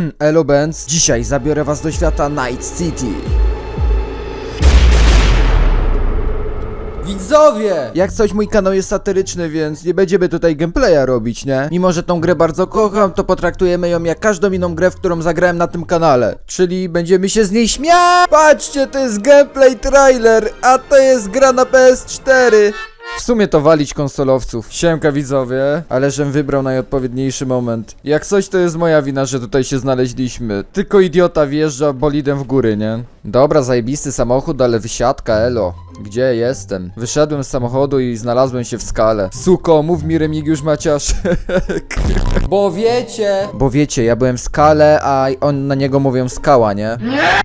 Elo Benz. Dzisiaj zabiorę was do świata Night City. Widzowie! Jak coś mój kanał jest satyryczny, więc nie będziemy tutaj gameplaya robić, nie? Mimo, że tą grę bardzo kocham, to potraktujemy ją jak każdą inną grę, w którą zagrałem na tym kanale. Czyli będziemy się z niej śmiać! Patrzcie, to jest gameplay trailer, a to jest gra na PS4. W sumie to walić konsolowców. Siemka widzowie, ale żem wybrał najodpowiedniejszy moment. Jak coś to jest moja wina, że tutaj się znaleźliśmy. Tylko idiota wjeżdża bolidem w góry, nie? Dobra, zajebisty samochód, ale wysiadka, elo. Gdzie jestem? Wyszedłem z samochodu i znalazłem się w skale. Suko, mów mi Remigiusz Maciaszek. Bo wiecie... Bo wiecie, ja byłem w skale, a on na niego mówią skała, nie?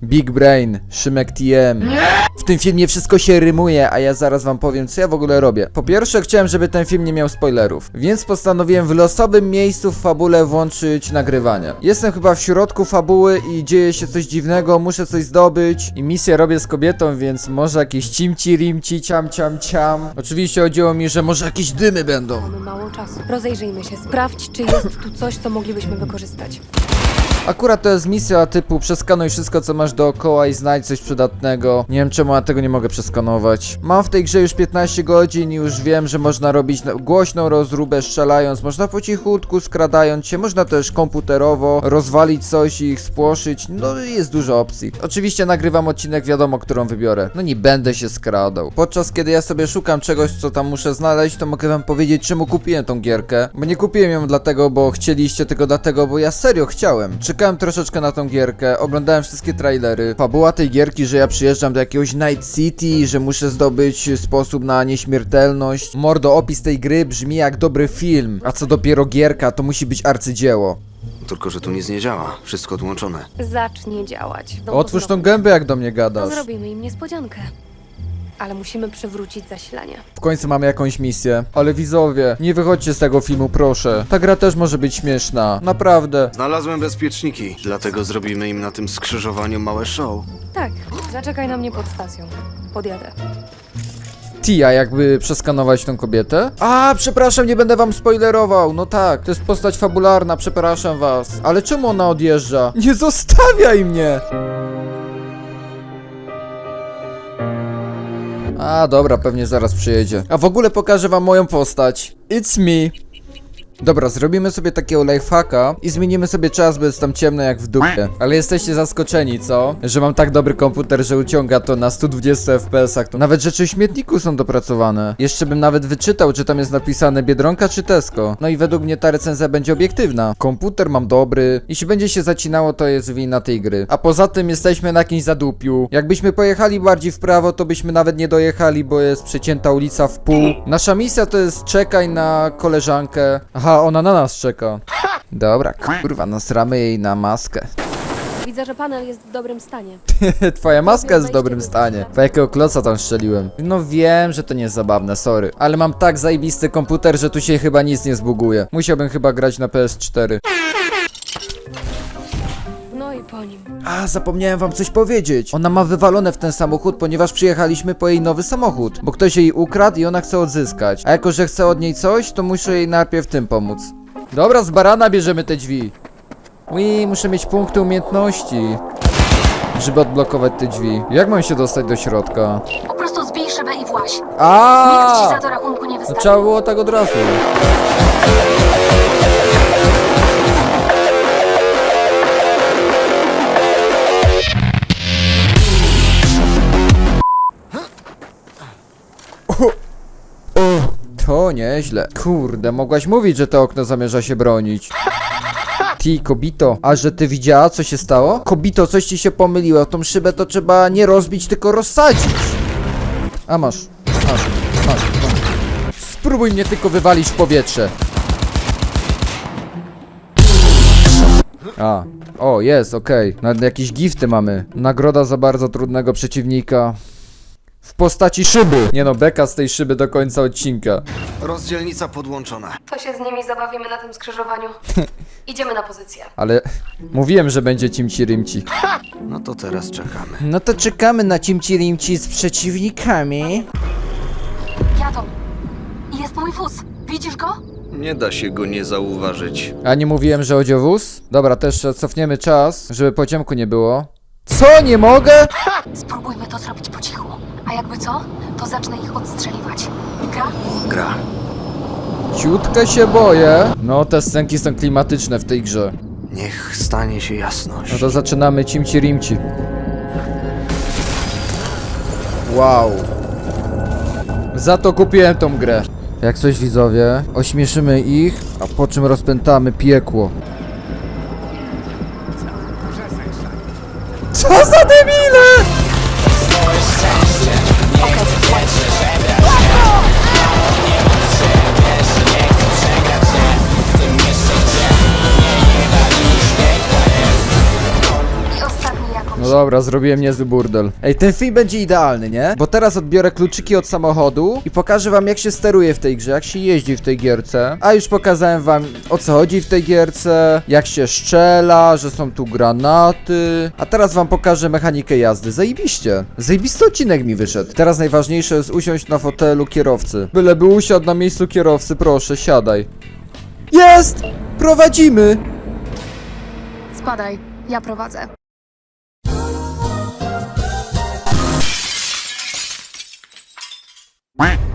Big Brain, Szymek TM. W tym filmie wszystko się rymuje, a ja zaraz wam powiem, co ja w ogóle robię. Po pierwsze, chciałem, żeby ten film nie miał spoilerów, więc postanowiłem w losowym miejscu w fabule włączyć nagrywanie. Jestem chyba w środku fabuły i dzieje się coś dziwnego, muszę coś zdobyć i misję robię z kobietą, więc może jakieś cimci, rimci, ciam, ciam, ciam. Oczywiście chodziło mi, że może jakieś dymy będą. Mamy mało czasu. Rozejrzyjmy się, sprawdź, czy jest tu coś, co moglibyśmy wykorzystać. Akurat to jest misja typu przeskanuj wszystko co masz dookoła i znajdź coś przydatnego. Nie wiem czemu ja tego nie mogę przeskanować. Mam w tej grze już 15 godzin i już wiem, że można robić głośną rozróbę strzelając, można po cichutku skradając się, można też komputerowo rozwalić coś i ich spłoszyć. No jest dużo opcji. Oczywiście nagrywam odcinek, wiadomo którą wybiorę. No nie będę się skradał. Podczas kiedy ja sobie szukam czegoś, co tam muszę znaleźć, to mogę wam powiedzieć czemu kupiłem tą gierkę. Bo nie kupiłem ją dlatego, bo chcieliście, tylko dlatego, bo ja serio chciałem. Czekałem troszeczkę na tą gierkę, oglądałem wszystkie trailery. Fabuła tej gierki, że ja przyjeżdżam do jakiegoś Night City, że muszę zdobyć sposób na nieśmiertelność. Mordo, opis tej gry brzmi jak dobry film, a co dopiero gierka, to musi być arcydzieło. Tylko, że tu nic nie działa. Wszystko odłączone. Zacznie działać. No, Otwórz tą zrobimy. gębę, jak do mnie To gadasz. zrobimy im niespodziankę. Ale musimy przywrócić zasilanie. W końcu mamy jakąś misję. Ale widzowie, nie wychodźcie z tego filmu, proszę. Ta gra też może być śmieszna. Naprawdę. Znalazłem bezpieczniki, dlatego zrobimy im na tym skrzyżowaniu małe show. Tak, zaczekaj na mnie pod stacją. Podjadę. Tia, jakby przeskanować tą kobietę? A, przepraszam, nie będę wam spoilerował. No tak, to jest postać fabularna, przepraszam was. Ale czemu ona odjeżdża? Nie zostawiaj mnie! A, dobra, pewnie zaraz przyjedzie. A w ogóle pokażę wam moją postać. It's me. Dobra, zrobimy sobie takiego lifehacka i zmienimy sobie czas, bo jest tam ciemno jak w dupie. Ale jesteście zaskoczeni, co? Że mam tak dobry komputer, że uciąga to na 120 FPS-ach. Nawet rzeczy w śmietniku są dopracowane. Jeszcze bym nawet wyczytał, czy tam jest napisane Biedronka czy Tesco. No i według mnie ta recenzja będzie obiektywna. Komputer mam dobry. Jeśli będzie się zacinało, to jest wina tej gry. A poza tym jesteśmy na jakimś zadupiu. Jakbyśmy pojechali bardziej w prawo, to byśmy nawet nie dojechali, bo jest przecięta ulica w pół. Nasza misja to jest czekaj na koleżankę. Aha, ona na nas czeka. Dobra, kurwa, nasramy jej na maskę. Widzę, że panel jest w dobrym stanie. Twoja maska jest w dobrym stanie. Po jakiego kloca tam strzeliłem? No wiem, że to nie jest zabawne, sorry. Ale mam tak zajebisty komputer, że tu się chyba nic nie zbuguje. Musiałbym chyba grać na PS4. Po nim. A, zapomniałem wam coś powiedzieć. Ona ma wywalone w ten samochód, ponieważ przyjechaliśmy po jej nowy samochód. Bo ktoś jej ukradł i ona chce odzyskać. A jako, że chce od niej coś, to muszę jej najpierw tym pomóc. Dobra, z barana bierzemy te drzwi. Ui, muszę mieć punkty umiejętności. Żeby odblokować te drzwi. Jak mam się dostać do środka? Po prostu zbij szybę i właź. Nikt ci A! za to rachunku nie No wystawi. trzeba było tak od razu. O, to nieźle. Kurde, mogłaś mówić, że to okno zamierza się bronić. Ty, kobito, a że ty widziała, co się stało? Kobito, coś ci się pomyliło. Tą szybę to trzeba nie rozbić, tylko rozsadzić. A masz, masz, masz, masz. Spróbuj mnie tylko wywalić w powietrze. A, o, jest, okej. Nawet jakieś gifty mamy. Nagroda za bardzo trudnego przeciwnika. W postaci szyby. Nie no, beka z tej szyby do końca odcinka. Rozdzielnica podłączona. To się z nimi zabawimy na tym skrzyżowaniu. Idziemy na pozycję. Ale mówiłem, że będzie cimci rymci. No to teraz czekamy. No to czekamy na cimci rimci z przeciwnikami. Jadą. Jest mój wóz. Widzisz go? Nie da się go nie zauważyć. A nie mówiłem, że odziowóz? Dobra, też cofniemy czas, żeby po ciemku nie było. Co, nie mogę? Spróbujmy to zrobić po cichu. A jakby co, to zacznę ich odstrzeliwać. Gra? Gra. Ciutkę się boję. No, te scenki są klimatyczne w tej grze. Niech stanie się jasność. No to zaczynamy cimci rimci. Wow. Za to kupiłem tą grę. Jak coś widzowie, ośmieszymy ich, a po czym rozpętamy piekło. Co za No dobra, zrobiłem niezły burdel. Ej, ten film będzie idealny, nie? Bo teraz odbiorę kluczyki od samochodu i pokażę wam jak się steruje w tej grze, jak się jeździ w tej gierce. A już pokazałem wam o co chodzi w tej gierce, jak się szczela, że są tu granaty. A teraz wam pokażę mechanikę jazdy. Zajebiście. Zajebisty odcinek mi wyszedł. Teraz najważniejsze jest usiąść na fotelu kierowcy. Byleby usiadł na miejscu kierowcy, proszę, siadaj. Jest! Prowadzimy! Spadaj, ja prowadzę. Quack.